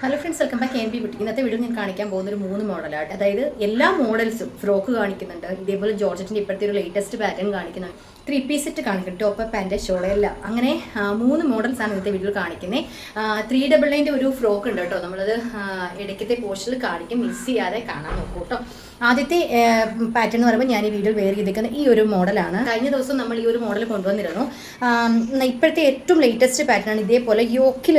Hello friends welcome back N B കുട്ടി ഇന്നത്തെ video ഞാൻ കാണിക്കാൻ പോകുന്ന ഒരു മൂന്ന് മോഡലാണ് അതായത് എല്ലാ മോഡൽസും ഫ്രോക്ക് കാണിക്കുന്നുണ്ട്. ഇതേപോലെ ജോർജറ്റിന്റെ ഇപ്പോഴത്തെ ഒരു ലേറ്റസ്റ്റ് പാറ്റേൺ കാണിക്കുന്നുണ്ട്. ത്രീ പീസ് സെറ്റ് കാണിക്കുന്നു ടോപ്പ് പാന്റ് ഷോൾ എല്ലാം. അങ്ങനെ മൂന്ന് മോഡൽസ് ആണ് ഇന്നത്തെ വീഡിയോയിൽ കാണിക്കുന്നത് ത്രീ ഡബിൾ നയന്റെ ഒരു ഫ്രോക്ക് ഉണ്ട് കേട്ടോ. നമ്മളത് ഇടയ്ക്കത്തെ പോസ്റ്റിൽ കാണിക്കും. മിസ് ചെയ്യാതെ കാണാൻ നോക്കൂ കേട്ടോ. ആദ്യത്തെ പാറ്റേൺ എന്ന് പറയുമ്പോൾ ഞാൻ ഈ വീഡിയോയിൽ വെയർ ചെയ്തിരിക്കുന്ന ഈ ഒരു മോഡലാണ് കഴിഞ്ഞ ദിവസം നമ്മൾ ഈ ഒരു മോഡൽ കൊണ്ടുവന്നിരുന്നു. ഇപ്പോഴത്തെ ഏറ്റവും ലേറ്റസ്റ്റ് പാറ്റേൺ ആണ് ഇതേപോലെ. യോക്കിൽ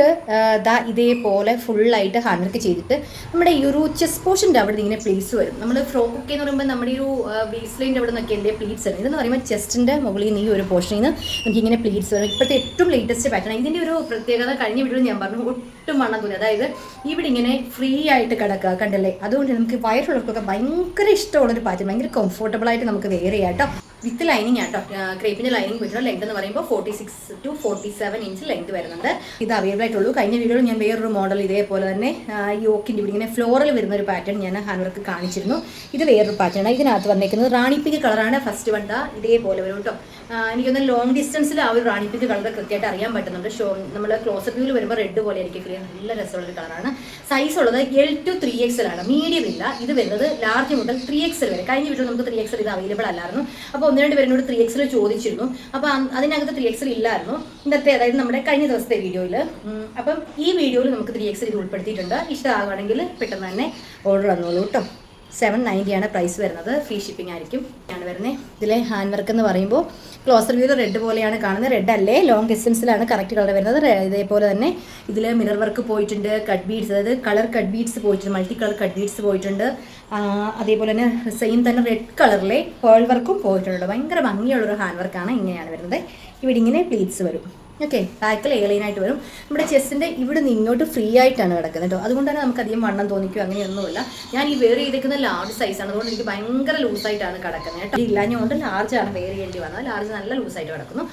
ദാ ഇതേപോലെ ഫുള്ളായിട്ട് ഹാൻഡ് വർക്ക് ചെയ്തിട്ട് നമ്മുടെ ഈ ഒരു ചെസ് പോർഷന്റെ അവിടെ ഇങ്ങനെ പ്ലീറ്റ്സ് വരും. നമ്മൾ ഫ്രോക്ക് ഒക്കെ എന്ന് പറയുമ്പോൾ നമ്മുടെ ഒരു ബേസ് ലൈന്റെ അവിടെ നിന്നൊക്കെ എന്റെ പ്ലീറ്റ്സ് വരും ഇതെന്ന് പറയുമ്പോൾ ചെസ്റ്റിന്റെ മുകളിൽ നിന്ന് ഈ ഒരു പോർഷനിൽ നിന്ന് നമുക്ക് ഇങ്ങനെ പ്ലീറ്റ്സ് വരും. ഇപ്പോഴത്തെ ഏറ്റവും ലേറ്റസ്റ്റ് പാറ്റേൺ ഇതിന്റെ ഒരു പ്രത്യേകത കഴിഞ്ഞ വീഡിയോയിൽ ഞാൻ പറഞ്ഞു. ഒട്ടും തോന്നി അതായത് ഇവിടെ ഇങ്ങനെ ഫ്രീ ആയിട്ട് കിടക്കുക കണ്ടല്ലേ? അതുകൊണ്ട് നമുക്ക് വയറുള്ളവർക്കൊക്കെ ഭയങ്കര ഇഷ്ടമുള്ളൊരു പാറ്റേൺ ഭയങ്കര കംഫർട്ടബിൾ ആയിട്ട് നമുക്ക് വെയർ ചെയ്യാം കേട്ടോ. വിത്ത് ലൈനിങ് ആട്ടോ ക്രേപ്പിന്റെ ലൈനിങ് വെച്ചിട്ടുള്ള ലെങ്ത് എന്ന് പറയുമ്പോൾ forty six to forty seven inch length വരുന്നുണ്ട്. ഇത് അവൈലബിൾ ആയിട്ടുള്ളൂ. കഴിഞ്ഞ വീഡിയോയിൽ ഞാൻ വേറൊരു മോഡൽ ഇതേപോലെ തന്നെ യോക്കിന്റെ ഇവിടെ ഇങ്ങനെ ഫ്ലോറിൽ വരുന്ന ഒരു പാറ്റേൺ ഞാൻ ഹാൻഡ്വർക്ക് കാണിച്ചിരുന്നു. ഇത് വേറൊരു പാറ്റേൺ ആണ്. ഇതിനകത്ത് വന്നേക്കുന്നത് റാണി പിങ്ക് കളറാണ് ഫസ്റ്റ് വണ്ട ഇതേപോലെ വരും കേട്ടോ. എനിക്കൊന്ന് ലോങ് ഡിസ്റ്റൻസിൽ ആ ഒരു റാണി പിങ്ക് കളർ കൃത്യമായിട്ട് അറിയാൻ പറ്റുന്നുണ്ട്. ഷോ നമ്മൾ ക്ലോസപ്പ് വ്യൂവിൽ വരുമ്പോൾ റെഡ് പോലെ ആയിരിക്കും ക്ലിയർ നല്ല രസമുള്ള ഒരു കളറാണ് സൈസ് ഉള്ളത് എൽ ടു ത്രീ എക്സൽ ആണ് മീഡിയം ഇല്ല. ഇത് വരുന്നത് ലാർജ് മുതൽ ത്രീ എക്സൽ വരെ. കഴിഞ്ഞ വീട്ടിൽ നമുക്ക് ത്രീ എക്സൽ ഇത് അവൈലബിൾ അല്ലായിരുന്നു. അപ്പോൾ ഒന്ന് രണ്ട് പേരോട് ത്രീ എക്സൽ ചോദിച്ചിരുന്നു. അപ്പോൾ അതിനകത്ത് ത്രീ എക്സൽ ഇല്ലായിരുന്നു. ഇന്നത്തെ അതായത് നമ്മുടെ കഴിഞ്ഞ ദിവസത്തെ വീഡിയോയിൽ അപ്പം ഈ വീഡിയോയിൽ നമുക്ക് ത്രീ എക്സൽ ഇത് ഉൾപ്പെടുത്തിയിട്ടുണ്ട്. ഇഷ്ടമാകുകയാണെങ്കിൽ പെട്ടെന്ന് തന്നെ ഓർഡർ വന്നോളൂ കേട്ടോ. സെവൻ ആണ് പ്രൈസ് വരുന്നത്. ഫ്രീ ഷിപ്പിംഗ് ആയിരിക്കും. ആണ് വരുന്നത് ഇതിലെ ഹാൻഡ് വർക്ക് എന്ന് പറയുമ്പോൾ ക്ലോസർ വ്യൂ റെഡ് പോലെയാണ് കാണുന്നത്. റെഡ് അല്ലേ? ലോങ് ഡിസ്റ്റൻസിലാണ് കറക്റ്റ് കളർ വരുന്നത്. ഇതേപോലെ തന്നെ ഇതിൽ മിറർ വർക്ക് പോയിട്ടുണ്ട്. കട്ട് ബീഡ്സ് അതായത് കളർ കട്ട് ബീഡ്സ് പോയിട്ടുണ്ട്. മൾട്ടി കളർ കട്ട് ബീഡ്സ് പോയിട്ടുണ്ട് അതേപോലെ തന്നെ സെയിം തന്നെ റെഡ് കളറിലെ പേൾ വർക്കും പോയിട്ടുണ്ട് ഭയങ്കര ഭംഗിയുള്ളൊരു ഹാൻഡ് വർക്കാണ് ഇങ്ങനെയാണ് വരുന്നത്. ഇവിടെ ഇങ്ങനെ പ്ലീറ്റ്സ് വരും. ഓക്കെ ബാക്കിൽ എയർലൈനായിട്ട് വരും. നമ്മുടെ ചെസ്റ്റിന്റെ ഇവിടെ നിന്ന് ഇങ്ങോട്ട് ഫ്രീ ആയിട്ടാണ് കിടക്കുന്നത് കേട്ടോ അതുകൊണ്ട് തന്നെ നമുക്ക് അധികം വണ്ണം തോന്നിക്കും അങ്ങനെയൊന്നുമില്ല. ഞാൻ ഈ വേർ ചെയ്തേക്കുന്ന ലാർജ് സൈസാണ് അതുകൊണ്ട് എനിക്ക് ഭയങ്കര ലൂസായിട്ടാണ് കിടക്കുന്നത് കേട്ടോ ഇല്ലാഞ്ഞുകൊണ്ട് ലാർജാണ് വേർ ചെയ്യേണ്ടി വന്നത് ലാർജ് നല്ല ലൂസായിട്ട് കിടക്കുന്നു.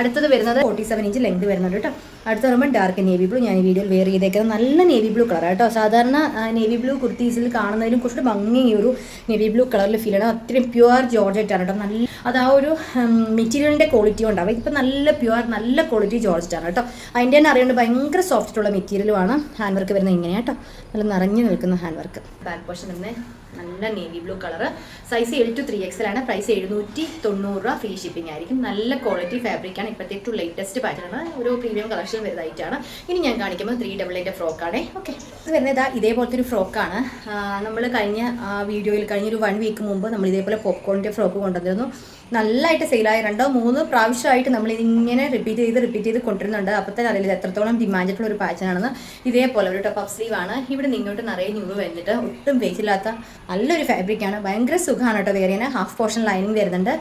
അടുത്തത് വരുന്നത് ഫോർട്ടി സെവൻ ഇഞ്ച് ലെങ്ത് വരുന്നുണ്ട് കേട്ടോ അടുത്ത പറയുമ്പോൾ ഡാർക്ക് നേവി ബ്ലൂ ഞാൻ ഈ വീഡിയോയിൽ വെയർ ചെയ്തേക്കുന്നത് നല്ല നേവി ബ്ലൂ കളർ കേട്ടോ. സാധാരണ നേവി ബ്ലൂ കുർത്തീസിൽ കാണുന്നതിലും കുറച്ചുകൂടി ഭംഗി ഒരു നേവി ബ്ലൂ കളറിൽ ഫീൽ ആണ് അത്രയും പ്യുവർ ജോർജറ്റ് ആണ് കേട്ടോ. നല്ല അത് ആ ഒരു മെറ്റീരിയലിന്റെ ക്വാളിറ്റി ഉണ്ടാവും. ഇപ്പം നല്ല പ്യുവർ നല്ല ക്വാളിറ്റി ജോർജറ്റ് ആണ് കേട്ടോ. അതിന്റെ തന്നെ അറിയേണ്ട ഭയങ്കര സോഫ്റ്റ് ഉള്ള മെറ്റീരിയലുമാണ് ഹാൻഡ് വർക്ക് വരുന്നത് ഇങ്ങനെയാട്ടോ നല്ല നിറഞ്ഞു നിൽക്കുന്ന ഹാൻഡ് വർക്ക് ബാക്ക് പോർഷൻ വരുന്നത് നല്ല navy blue colour size L to three XL ആണ്. പ്രൈസ് എഴുന്നൂറ്റി തൊണ്ണൂറ് രൂപ ഫ്രീ ഷിപ്പിംഗ് ആയിരിക്കും. നല്ല ക്വാളിറ്റി ഫാബ്രിക് ആണ്. ഇപ്പോഴത്തെ ഏറ്റവും ലേറ്റസ്റ്റ് പാറ്റേൺ ആണ്. ഒരു പ്രീമിയം കളക്ഷൻ വരുന്നതായിട്ടാണ് ഇനി ഞാൻ കാണിക്കുമ്പോൾ ത്രീ ഡബിൾ എയ്റ്റ് ഫ്രോക്കാണ് ഓക്കെ ഇത് വരുന്നത് ഇതാ ഇതേപോലത്തെ ഒരു ഫ്രോക്കാണ് നമ്മൾ കഴിഞ്ഞ വീഡിയോയിൽ കഴിഞ്ഞ ഒരു വൺ വീക്ക് മുമ്പ് നമ്മൾ ഇതേപോലെ പോപ്കോണിന്റെ ഫ്രോക്ക് കൊണ്ടുവന്നിരുന്നു. നല്ലതായിട്ട് സെയിലായി രണ്ടോ മൂന്ന് പ്രാവശ്യമായിട്ട് നമ്മൾ ഇതിങ്ങനെ റിപ്പീറ്റ് ചെയ്ത് റിപ്പീറ്റ് ചെയ്ത് കൊണ്ടുവരുന്നുണ്ട്. അപ്പോൾ തന്നെ അറിയില്ല എത്രത്തോളം ഡിമാൻഡായിട്ടുള്ള ഒരു പാറ്റേൺ ആണെന്ന് ഇതേപോലെ ഒരു ടോപ്പ് അപ്പ് സ്ലീവ് ആണ്. ഇവിടെ നിങ്ങോട്ട് നിറയെ ന്യൂ വന്നിട്ട് ഒട്ടും വെയിറ്റില്ലാത്ത നല്ലൊരു ഫാബ്രിക് ആണ്. ഭയങ്കര സുഖമാണ് കേട്ടോ വേറെ ഹാഫ് പോർഷൻ ലൈനിങ് വരുന്നുണ്ട്.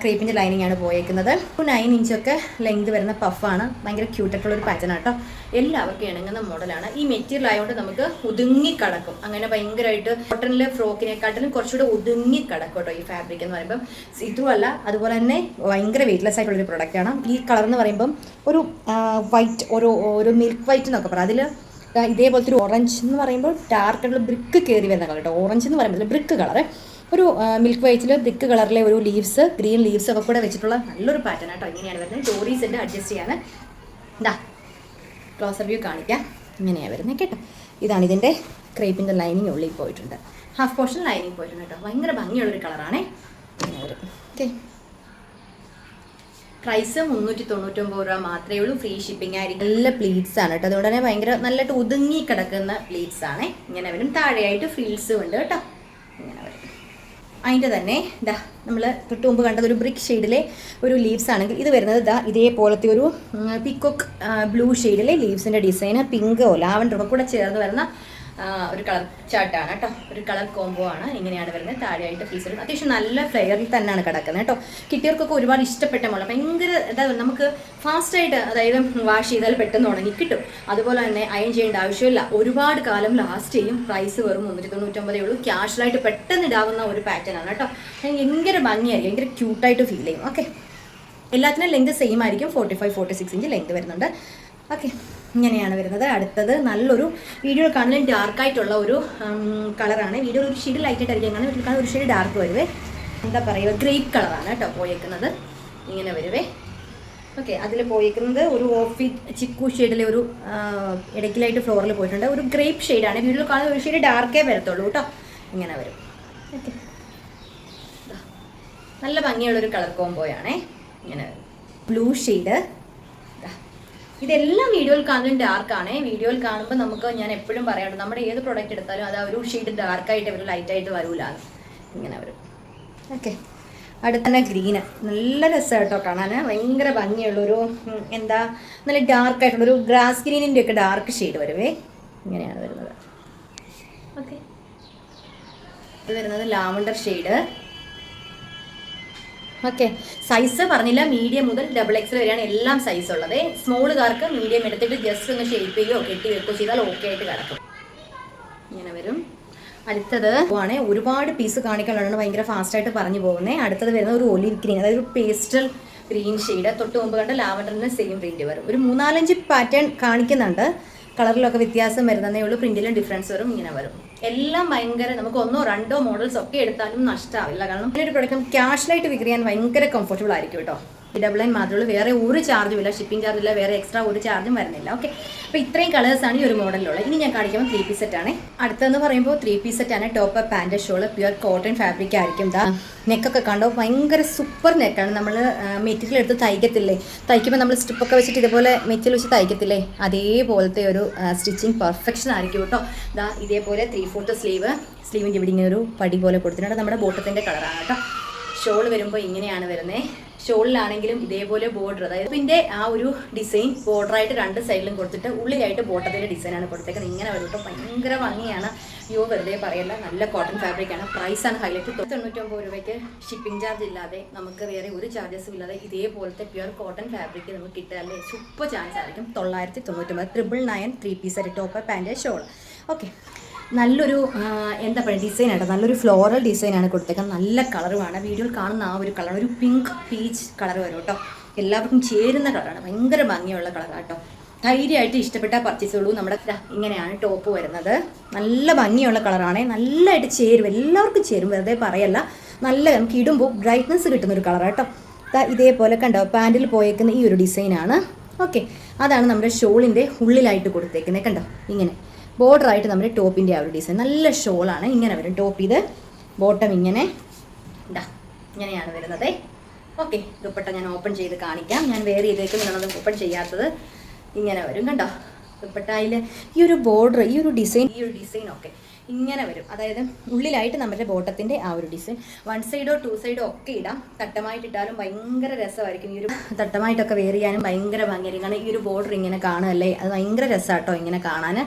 ക്രീപ്പിന്റെ ലൈനിങ് ആണ് പോയേക്കുന്നത്. നയൻ ഇഞ്ചൊക്കെ ലെങ്ത് വരുന്ന പഫാണ് ഭയങ്കര ക്യൂട്ടായിട്ടുള്ളൊരു പാറ്റേൺ ആട്ടോ എല്ലാവർക്കും ഇണങ്ങുന്ന മോഡലാണ് ഈ മെറ്റീരിയൽ ആയതുകൊണ്ട് നമുക്ക് ഒതുങ്ങി കിടക്കും. അങ്ങനെ ഭയങ്കരമായിട്ട് കോട്ടണിലെ ഫ്രോക്കിനെക്കാട്ടിലും കുറച്ചുകൂടെ ഒതുങ്ങി കിടക്കും കേട്ടോ ഈ ഫാബ്രിക് എന്ന് പറയുമ്പം. ഇതുമല്ല അതുപോലെ തന്നെ ഭയങ്കര വെയിറ്റ്ലെസ് ആയിട്ടുള്ള ഒരു പ്രോഡക്റ്റ് ആണ്. ഈ കളർ എന്ന് പറയുമ്പം ഒരു വൈറ്റ് ഒരു ഒരു മിൽക്ക് വൈറ്റ് എന്നൊക്കെ പറയാം. അതിൽ ഇതേപോലത്തെ ഒരു ഓറഞ്ച് എന്ന് പറയുമ്പോൾ ഡാർക്ക് ആയിട്ടുള്ള ബ്രിക്ക് കയറി വരുന്ന കളർ കേട്ടോ ഓറഞ്ച് എന്ന് പറയുമ്പോൾ ബ്രിക്ക് കളർ ഒരു മിൽക്ക് വൈറ്റിൽ ബ്രിക്ക് കളറിലെ ഒരു ലീവ്സ് ഗ്രീൻ ലീവ്സ് ഒക്കെ കൂടെ വെച്ചിട്ടുള്ള നല്ലൊരു പാറ്റേൺ ആട്ടോ ഇങ്ങനെയാണ് വരുന്നത്. ഡോറീസിന്റെ അഡ്ജസ്റ്റ് ചെയ്യാൻ ഇതാ ക്ലോസർ വ്യൂ കാണിക്കാം. ഇങ്ങനെയാണ് വരുന്നത് കേട്ടോ. ഇതാണ് ഇതിന്റെ ക്രേപ്പിന്റെ ലൈനിങ് ഉള്ളിൽ പോയിട്ടുണ്ട്. ഹാഫ് പോർഷൻ ലൈനിങ് പോയിട്ടുണ്ട് കേട്ടോ. ഭയങ്കര ഭംഗിയുള്ളൊരു കളറാണേ ഇങ്ങനെ വരും. ഓക്കെ പ്രൈസ് മുന്നൂറ്റി തൊണ്ണൂറ്റൊമ്പത് രൂപ മാത്രമേ ഉള്ളൂ. ഫ്രീ ഷിപ്പിംഗ് ആയിരിക്കും. നല്ല പ്ലീറ്റ്സ് ആണ് കേട്ടോ. അതുകൊണ്ട് തന്നെ ഭയങ്കര നല്ലതായിട്ട് ഒതുങ്ങി കിടക്കുന്ന പ്ലീറ്റ്സ് ആണ്. ഇങ്ങനെ വരും. താഴെയായിട്ട് ഫ്രീൽസും ഉണ്ട് കേട്ടോ. ഇങ്ങനെ വരും. അതിന്റെ തന്നെ ഇതാ നമ്മൾ തൊട്ട് മുമ്പ് കണ്ടത് ഒരു ബ്രിക്ക് ഷെയ്ഡിലെ ഒരു ലീവ്സ് ആണെങ്കിൽ ഇത് വരുന്നത് ഇതാ ഇതേപോലത്തെ ഒരു പിക്കോക്ക് ബ്ലൂ ഷെയ്ഡിലെ ലീവ്സിന്റെ ഡിസൈന് പിങ്കോ ലാവൻഡറോ കൂടെ ചേർന്ന് വരുന്ന ഒരു കളർ ചാർട്ടാണ് കേട്ടോ. ഒരു കളർ കോംബോ ആണ്. ഇങ്ങനെയാണ് വരുന്നത്. താഴെയായിട്ട് വരുന്നത് അത്യാവശ്യം നല്ല ഫ്ലെയറിൽ തന്നെയാണ് കിടക്കുന്നത് കേട്ടോ. കിട്ടിയവർക്കൊക്കെ ഒരുപാട് ഇഷ്ടപ്പെട്ട മോളെ. ഭയങ്കര എന്താ നമുക്ക് ഫാസ്റ്റായിട്ട് അതായത് വാഷ് ചെയ്താൽ പെട്ടെന്ന് ഉണങ്ങി കിട്ടും. അതുപോലെ തന്നെ അയൺ ചെയ്യേണ്ട ആവശ്യമില്ല. ഒരുപാട് കാലം ലാസ്റ്റ് ചെയ്യും. പ്രൈസ് വെറും മുന്നൂറ്റി തൊണ്ണൂറ്റൊമ്പതേ ഉള്ളൂ ക്യാഷ്വലായിട്ട് പെട്ടെന്ന് ഇടാവുന്ന ഒരു പാറ്റേൺ ആണ് കേട്ടോ. ഭയങ്കര ഭംഗിയായിരിക്കും. ഭയങ്കര ക്യൂട്ടായിട്ട് ഫീൽ ചെയ്യും. ഓക്കെ എല്ലാത്തിനും ലെങ്ത് സെയിം ആയിരിക്കും. Forty five forty six inch length വരുന്നുണ്ട്. ഓക്കെ ഇങ്ങനെയാണ് വരുന്നത്. അടുത്തത് നല്ലൊരു വീഡിയോ കാണാൻ ഡാർക്കായിട്ടുള്ള ഒരു കളറാണ് വീഡിയോ ഒരു ഷെയ്ഡ് ലൈറ്റ് ആയിട്ടായിരിക്കും കാണാൻ വീട്ടിൽ കാണാൻ ഒരു ഷെയ്ഡ് ഡാർക്ക് വരുവേ. എന്താ പറയുക ഗ്രേപ്പ് കളറാണ് കേട്ടോ പോയേക്കുന്നത്. ഇങ്ങനെ വരുവേ. ഓക്കെ അതിൽ പോയിരിക്കുന്നത് ഒരു ഓഫി ചിക്കു ഷെയ്ഡിലെ ഒരു ഇടയ്ക്കിലായിട്ട് ഫ്ലോറിൽ പോയിട്ടുണ്ട്. ഒരു ഗ്രേപ്പ് ഷെയ്ഡാണ് വീഡിയോ കാണുന്ന ഒരു ഷെയ്ഡ് ഡാർക്കേ വരത്തുള്ളൂ കേട്ടോ. ഇങ്ങനെ വരും. ഓക്കെ. നല്ല ഭംഗിയുള്ളൊരു കളർ കോംബോയാണേ ഇങ്ങനെ ബ്ലൂ ഷെയ്ഡ് ഇതെല്ലാം വീഡിയോയിൽ കാണുന്നത് ഡാർക്കാണേ വീഡിയോയിൽ കാണുമ്പോൾ നമുക്ക് ഞാൻ എപ്പോഴും പറയാറുണ്ട് നമ്മുടെ ഏത് പ്രോഡക്റ്റ് എടുത്താലും അത് ഒരു ഷെയ്ഡ് ഡാർക്കായിട്ട് വരും ലൈറ്റായിട്ട് വരൂല. ഇങ്ങനെ വരും. ഓക്കെ. അടുത്ത തന്നെ ഗ്രീന് നല്ല രസമായിട്ടോ കാണാൻ. ഭയങ്കര ഭംഗിയുള്ളൊരു എന്താ നല്ല ഡാർക്കായിട്ടുള്ളൊരു ഗ്രാസ് ഗ്രീനിന്റെ ഒക്കെ ഡാർക്ക് ഷെയ്ഡ് വരുവേ. ഇങ്ങനെയാണ് വരുന്നത്. ഓക്കെ. ഇത് വരുന്നത് ലാവണ്ടർ ഷെയ്ഡ് ഓക്കെ സൈസ് പറഞ്ഞില്ല മീഡിയം മുതൽ ഡബിൾ എക്സ് വരെയാണ് എല്ലാം സൈസ് ഉള്ളത്. സ്മോളുകാർക്ക് മീഡിയം എടുത്തിട്ട് ജസ്റ്റ് ഒന്ന് ഷേപ്പ് ചെയ്യുകയോ കെട്ടി വെക്കുകയോ ചെയ്താൽ ഓക്കെ ആയിട്ട് കിടക്കും. ഇങ്ങനെ വരും. അടുത്തത് ആണ് ഒരുപാട് പീസ് കാണിക്കാനുള്ളതാണ് ഭയങ്കര ഫാസ്റ്റായിട്ട് പറഞ്ഞു പോകുന്നത് അടുത്തത് വരുന്ന ഒരു ഒലിവ് ഗ്രീൻ അതായത് ഒരു പേസ്റ്റൽ ഗ്രീൻ ഷെയ്ഡ് തൊട്ട് മുമ്പ് കണ്ട ലാവൻഡറിന്റെ സെയിം പ്രിന്റ് വരും. ഒരു മൂന്നാലഞ്ച് പാറ്റേൺ കാണിക്കുന്നുണ്ട്. കളറിലൊക്കെ വ്യത്യാസം വരുന്നതേ ഉള്ളൂ. പ്രിന്റിലും ഡിഫറൻസ് വരും. ഇങ്ങനെ വരും. എല്ലാം ഭയങ്കര നമുക്ക് ഒന്നോ രണ്ടോ മോഡൽസ് ഒക്കെ എടുത്താലും നഷ്ടമാവില്ല കാരണം ഈ ഒരു പ്രൊഡക്റ്റ് ക്യാഷിലായിട്ട് വിക്രിയാൻ ഭയങ്കര കംഫർട്ടബിൾ ആയിരിക്കും കേട്ടോ. ഡബിൾ ലൈൻ മാത്രമേ ഉള്ളൂ. വേറെ ഒരു ചാർജും ഇല്ല. ഷിപ്പിംഗ് ചാർജ് ഇല്ല. വേറെ എക്സ്ട്രാ ഒരു ചാർജും വരുന്നില്ല. ഓക്കെ അപ്പോൾ ഇത്രയും കളേഴ്സാണ് ഈ ഒരു മോഡലിലുള്ളത് ഇനി ഞാൻ കാണിക്കുമ്പോൾ ത്രീ പീസ് സെറ്റ് ആണ്. അടുത്തെന്ന് പറയുമ്പോൾ ത്രീ പീസ് സെറ്റ് ആണ്. Top pant shawl pure cotton fabric ആയിരിക്കും. ദാ നെക്കൊക്കെ കണ്ടോ? ഭയങ്കര സൂപ്പർ നെക്കാണ് നമ്മൾ മെറ്റീരിയൽ എടുത്ത് തയ്ക്കത്തില്ലേ? തയ്ക്കുമ്പോൾ നമ്മൾ സ്റ്റിപ്പൊക്കെ വെച്ചിട്ട് ഇതുപോലെ മെറ്റീരിയൽ വെച്ച് തയ്ക്കത്തില്ലേ? അതേപോലത്തെ ഒരു സ്റ്റിച്ചിങ് പെർഫെക്ഷൻ ആയിരിക്കും കേട്ടോ. ദാ ഇതേപോലെ ത്രീ ഫോർത്ത് സ്ലീവ് സ്ലീവിന്റെ ഇവിടെ ഇങ്ങനെ ഒരു പടി പോലെ കൊടുത്തിട്ടുണ്ട്. നമ്മുടെ ബോട്ടത്തിന്റെ കളറാണ് കേട്ടോ. ഷോൾ വരുമ്പോൾ ഇങ്ങനെയാണ് വരുന്നത് ഷോളിലാണെങ്കിലും ഇതേപോലെ ബോർഡർ അതായത് പിന്നെ ആ ഒരു ഡിസൈൻ ബോർഡറായിട്ട് രണ്ട് സൈഡിലും കൊടുത്തിട്ട് ഉള്ളിലായിട്ട് ബോട്ടത്തിന്റെ ഡിസൈനാണ് കൊടുത്തേക്കുന്നത്. ഇങ്ങനെ വരും കേട്ടോ ഭയങ്കര ഭംഗിയാണ്. യോ വെറുതെ പറയല്ല നല്ല കോട്ടൺ ഫാബ്രിക് ആണ്. പ്രൈസാണ് ഹൈലൈറ്റ് തൊണ്ണൂറ്റൊമ്പത് രൂപയ്ക്ക് ഷിപ്പിംഗ് ചാർജ് ഇല്ലാതെ നമുക്ക് വേറെ ഒരു ചാർജസും ഇല്ലാതെ ഇതേപോലത്തെ പ്യുവർ കോട്ടൺ ഫാബ്രിക് നമുക്ക് കിട്ടാല്ലേ സൂപ്പർ ചാൻസ് ആയിരിക്കും. തൊള്ളായിരത്തി തൊണ്ണൂറ്റൊമ്പത് triple nine three piece top pant shawl okay നല്ലൊരു എന്താ പറയുക ഡിസൈൻ ആണ് നല്ലൊരു ഫ്ലോറൽ ഡിസൈനാണ് കൊടുത്തേക്കുന്നത്. നല്ല കളറുമാണ് വീഡിയോയിൽ കാണുന്ന ആ ഒരു കളർ ഒരു പിങ്ക് പീച്ച് കളർ വരും കേട്ടോ. എല്ലാവർക്കും ചേരുന്ന കളറാണ് ഭയങ്കര ഭംഗിയുള്ള കളറാണ് കേട്ടോ. ധൈര്യമായിട്ട് ഇഷ്ടപ്പെട്ട പർച്ചേസ് നമ്മുടെ ഇങ്ങനെയാണ് ടോപ്പ് വരുന്നത്. നല്ല ഭംഗിയുള്ള കളറാണ് നല്ലതായിട്ട് ചേരും. എല്ലാവർക്കും ചേരും. വെറുതെ പറയല്ല. നല്ല നമുക്ക് ഇടുമ്പോൾ ബ്രൈറ്റ്നസ് കിട്ടുന്ന ഒരു കളറാണ് കേട്ടോ ഇതേപോലെ കണ്ടോ പാന്റിൽ പോയേക്കുന്ന ഈ ഒരു ഡിസൈനാണ് ഓക്കെ അതാണ് നമ്മുടെ ഷോളിന്റെ ഉള്ളിലായിട്ട് കൊടുത്തേക്കുന്നത്. കണ്ടോ? ഇങ്ങനെ. Border ആയിട്ട് നമ്മുടെ ടോപ്പിന്റെ ആ ഒരു ഡിസൈൻ. നല്ല ഷോളാണ്. ഇങ്ങനെ വരും. ടോപ്പ് ഇത് ബോട്ടം ഇങ്ങനെ. ഇതാ ഇങ്ങനെയാണ് വരുന്നത്. ഓക്കെ ദുപ്പട്ട ഞാൻ ഓപ്പൺ ചെയ്ത് കാണിക്കാം. ഞാൻ വേറെ ഇതിലേക്ക് ചെയ്തേക്കുന്നതാണ് ഓപ്പൺ ചെയ്യാത്തത് ഇങ്ങനെ വരും. കണ്ടോ? ദുപ്പട്ടയിൽ ഈ ഒരു ബോർഡർ ഈ ഒരു ഡിസൈൻ ഈ ഒരു ഡിസൈൻ ഒക്കെ. ഇങ്ങനെ വരും. അതായത് ഉള്ളിലായിട്ട് നമ്മുടെ ബോട്ടത്തിന്റെ ആ ഒരു ഡിസൈൻ വൺ സൈഡോ ടു സൈഡോ ഒക്കെ ഇടാം. തട്ടമായിട്ട് ഇട്ടാലും ഭയങ്കര രസമായിരിക്കും. ഈ ഒരു തട്ടമായിട്ടൊക്കെ വെയർ ചെയ്യാനും ഭയങ്കര ഭംഗിയായിരിക്കും. കാരണം ഈ ഒരു ബോർഡർ ഇങ്ങനെ കാണുമല്ലേ അത് ഭയങ്കര രസമാട്ടോ ഇങ്ങനെ കാണാൻ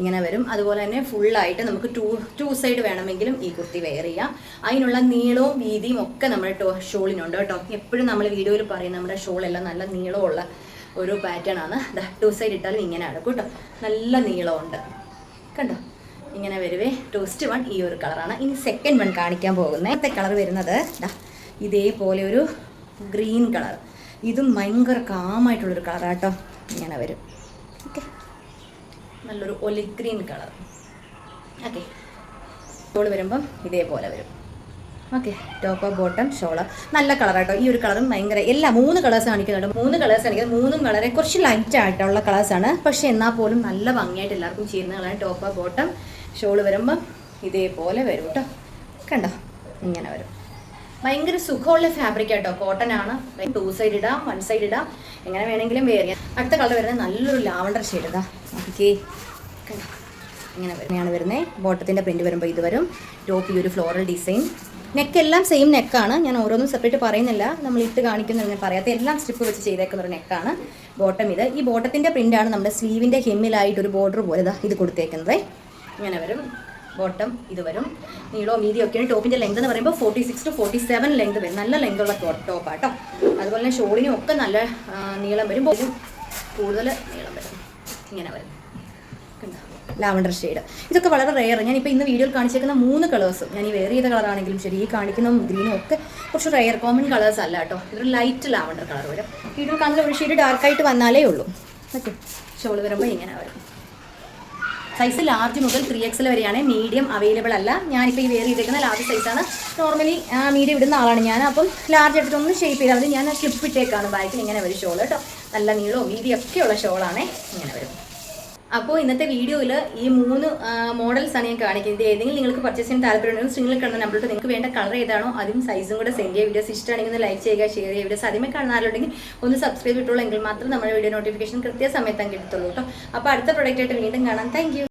ഇങ്ങനെ വരും. അതുപോലെ തന്നെ ഫുള്ളായിട്ട് നമുക്ക് ടു ടു സൈഡ് വേണമെങ്കിലും ഈ കുർത്തി വെയർ ചെയ്യാം. അതിനുള്ള നീളവും വീതിയും ഒക്കെ നമ്മുടെ ഷോളിനുണ്ട് കേട്ടോ. എപ്പോഴും നമ്മൾ വീഡിയോയിൽ പറയും നമ്മുടെ ഷോളെല്ലാം നല്ല നീളമുള്ള ഒരു പാറ്റേൺ ആണ്. ടു സൈഡ് ഇട്ടാലും ഇങ്ങനെ അടക്കും കേട്ടോ. നല്ല നീളമുണ്ട് കണ്ടോ? ഇങ്ങനെ വരുവേ. ടോസ്റ്റ് വൺ ഈ ഒരു കളറാണ് ഇനി സെക്കൻഡ് വൺ കാണിക്കാൻ പോകുന്നത് അടുത്ത കളർ വരുന്നത് ഇതേപോലെ ഒരു ഗ്രീൻ കളർ ഇതും ഭയങ്കര കാമായിട്ടുള്ളൊരു കളറാട്ടോ ഇങ്ങനെ വരും. ഓക്കെ നല്ലൊരു olive green colour okay shawl വരുമ്പം ഇതേപോലെ വരും. ഓക്കെ ടോപ്പ് ബോട്ടം ഷോൾ നല്ല കളറാട്ടോ ഈ ഒരു കളറും ഭയങ്കര എല്ലാ മൂന്ന് കളേഴ്സ് കാണിക്കുന്നുണ്ട് മൂന്ന് കളേഴ്സ് കാണിക്കുന്നത് മൂന്നും വളരെ കുറച്ച് ലൈറ്റ് ആയിട്ടുള്ള കളേഴ്സാണ് പക്ഷേ എന്നാൽ പോലും നല്ല ഭംഗിയായിട്ട് എല്ലാവർക്കും ചേരുന്ന കളറാണ് ടോപ്പ് ബോട്ടം ഷോൾ വരുമ്പം ഇതേപോലെ വരും കേട്ടോ കണ്ടോ? ഇങ്ങനെ വരും. ഭയങ്കര സുഖമുള്ള ഫാബ്രിക് ആട്ടോ കോട്ടൺ ആണ്. ടു സൈഡ് ഇടാം വൺ സൈഡ് ഇടാം. എങ്ങനെ വേണമെങ്കിലും വേറെ അടുത്ത കളർ വരുന്നത് നല്ലൊരു ലാവണ്ടർ ഷെയ്ഡ് ഇതാ. ഓക്കെ കണ്ടോ? ഇങ്ങനെ വരുന്നതാണ് വരുന്നത് ബോട്ടത്തിന്റെ പ്രിന്റ് വരുമ്പോൾ ഇത് വരും. ടോപ്പ് ഈ ഒരു ഫ്ലോറൽ ഡിസൈൻ നെക്ക് എല്ലാം സെയിം നെക്കാണ് ഞാൻ ഓരോന്നും സെപ്പറേറ്റ് പറയുന്നില്ല. നമ്മൾ ഇട്ട് കാണിക്കുന്നത് ഞാൻ പറയാത്ത എല്ലാം സ്ട്രിപ്പ് വെച്ച് ചെയ്തേക്കുന്ന ഒരു നെക്കാണ് ബോട്ടം ഇത്. ഈ ബോട്ടത്തിന്റെ പ്രിന്റാണ് നമ്മുടെ സ്ലീവിന്റെ ഹെമ്മിലായിട്ട് ഒരു ബോർഡർ പോലെ ഇത് കൊടുത്തേക്കുന്നത്. ഇങ്ങനെ വരും. ബോട്ടം ഇത് വരും. നീളവും വീതിയും ഒക്കെയാണ് ടോപ്പിന്റെ ലെങ്ത് എന്ന് പറയുമ്പോൾ forty six to forty seven length വരും. നല്ല ലെങ്ത് ഉള്ള ടോപ്പാട്ടോ അതുപോലെ തന്നെ ഷോളിനും ഒക്കെ നല്ല നീളം വരും. കൂടുതൽ നീളം വരും. ഇങ്ങനെ വരും. ലാവണ്ടർ ഷെയ്ഡ് ഇതൊക്കെ വളരെ റെയർ ഞാൻ ഇപ്പോൾ ഇന്ന് വീഡിയോയിൽ കാണിച്ചേക്കുന്ന മൂന്ന് കളേഴ്സും ഞാൻ ഈ വേറെ ചെയ്ത കളറാണെങ്കിലും ശരി ഈ കാണിക്കുന്ന ഗ്രീനും ഒക്കെ കുറച്ച് റെയർ കോമൺ കളേഴ്സ് അല്ല കേട്ടോ. ഇതൊരു ലൈറ്റ് ലാവണ്ടർ കളർ വരും. വീഡിയോയിൽ കാണുന്ന ഒരു ഷെയ്ഡ് ഡാർക്കായിട്ട് വന്നാലേ ഉള്ളൂ. ഓക്കെ ഷോൾ വരുമ്പോൾ ഇങ്ങനെ വരും. സൈസ് ലാർജ് മുതൽ ത്രീ എക്സൽ വരെയാണ്. മീഡിയം അവൈലബിൾ അല്ല. ഞാനിപ്പോൾ ഈ വേറെ ചെയ്തേക്കുന്ന ലാർജ് സൈസാണ് നോർമലി മീഡിയം ഇടുന്ന ആളാണ് ഞാൻ. അപ്പം ലാർജ് എടുത്തിട്ട് ഒന്ന് ഷേപ്പ് ചെയ്താൽ മതി. ഞാൻ ക്ലിപ്പ് ഇട്ടേക്കാണ്. ബാക്കിൽ ഇങ്ങനെ വരും ഷോൾ കേട്ടോ. നല്ല നീളവും വീതിയൊക്കെയുള്ള ഷോളാണ് ഇങ്ങനെ വരും. അപ്പോൾ ഇന്നത്തെ വീഡിയോയിൽ ഈ മൂന്ന് മോഡൽസാണ് ഞാൻ കാണിക്കുന്നത്. ഏതെങ്കിലും നിങ്ങൾക്ക് പർച്ചേസ് ചെയ്യാൻ താല്പര്യമുണ്ടെങ്കിൽ സ്ക്രീനിൽ കാണുന്ന നമ്പറിൽ നിങ്ങൾക്ക് വേണ്ട കളർ ഏതാണോ അതും സൈസും കൂടെ സെൻഡ് ചെയ്യുക. വീഡിയോസ് ഇഷ്ടമാണെങ്കിൽ ഒന്ന് ലൈക്ക് ചെയ്യുക ഷെയർ ചെയ്യുക. വീഡിയോസ് ആദ്യമേ കാണാറുണ്ടെങ്കിൽ ഒന്ന് സബ്സ്ക്രൈബ് ഇട്ടുള്ളൂ. എങ്കിൽ മാത്രം നമ്മുടെ വീഡിയോ നോട്ടിഫിക്കേഷൻ കൃത്യസമയത്ത് കിട്ടത്തുള്ളൂ കേട്ടോ. അപ്പോൾ അടുത്ത പ്രോഡക്റ്റായിട്ട് വീണ്ടും കാണാം. താങ്ക്